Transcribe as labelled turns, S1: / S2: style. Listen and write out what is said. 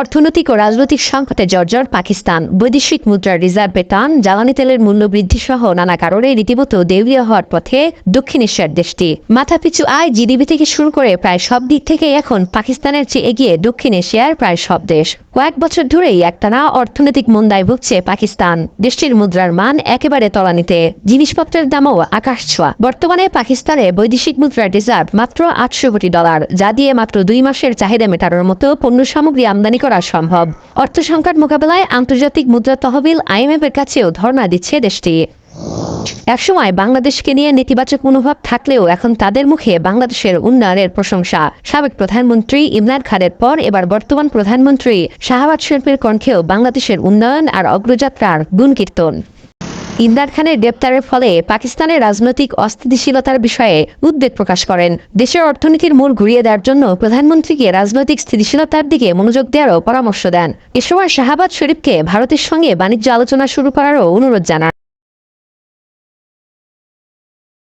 S1: অর্থনৈতিক ও রাজনৈতিক সংকটে জর্জর পাকিস্তান। বৈদেশিক মুদ্রার রিজার্ভে টান, জ্বালানি তেলের মূল্য বৃদ্ধি সহ নানা কারণে রীতিমতো দেউলিয়া হওয়ার পথে দক্ষিণ এশিয়ার দেশটি। মাথাপিছু আয় জিডিপি থেকে শুরু করে প্রায় সব দিক থেকে এখন পাকিস্তানের চেয়ে এগিয়ে দক্ষিণ এশিয়ার প্রায় সব দেশ। কয়েক বছর ধরেই একটানা অর্থনৈতিক মন্দায় ভুগছে পাকিস্তান। দেশটির মুদ্রার মান একেবারে তলানিতে। জিনিসপত্রের দামও আকাশ ছোঁয়া। বর্তমানে পাকিস্তানে বৈদেশিক মুদ্রার রিজার্ভ মাত্র আটশো কোটি ডলার, যা দিয়ে মাত্র দুই মাসের চাহিদা মেটানোর মতো পণ্য সামগ্রী আমদানি করা সম্ভব। অর্থ সংকট মোকাবেলায় আন্তর্জাতিক মুদ্রা তহবিল আইএমএফ এর কাছেও ধর্ণা দিচ্ছে দেশটি। একসময় বাংলাদেশকে নিয়ে নেতিবাচক মনোভাব থাকলেও এখন তাদের মুখে বাংলাদেশের উন্নয়নের প্রশংসা। সাবেক প্রধানমন্ত্রী ইমরান খানের পর এবার বর্তমান প্রধানমন্ত্রী শাহবাজ শরীফের কণ্ঠেও বাংলাদেশের উন্নয়ন আর অগ্রযাত্রার গুণকীর্তন। ইমরান খানের গ্রেপ্তারের ফলে পাকিস্তানের রাজনৈতিক অস্থিতিশীলতার বিষয়ে উদ্বেগ প্রকাশ করেন। দেশের অর্থনীতির মূল ঘুরিয়ে দেওয়ার জন্য প্রধানমন্ত্রীকে রাজনৈতিক স্থিতিশীলতার দিকে মনোযোগ দেওয়ারও পরামর্শ দেন। এ সময় শাহাবাদ শরীফকে ভারতের সঙ্গে বাণিজ্য আলোচনা শুরু করারও অনুরোধ জানান।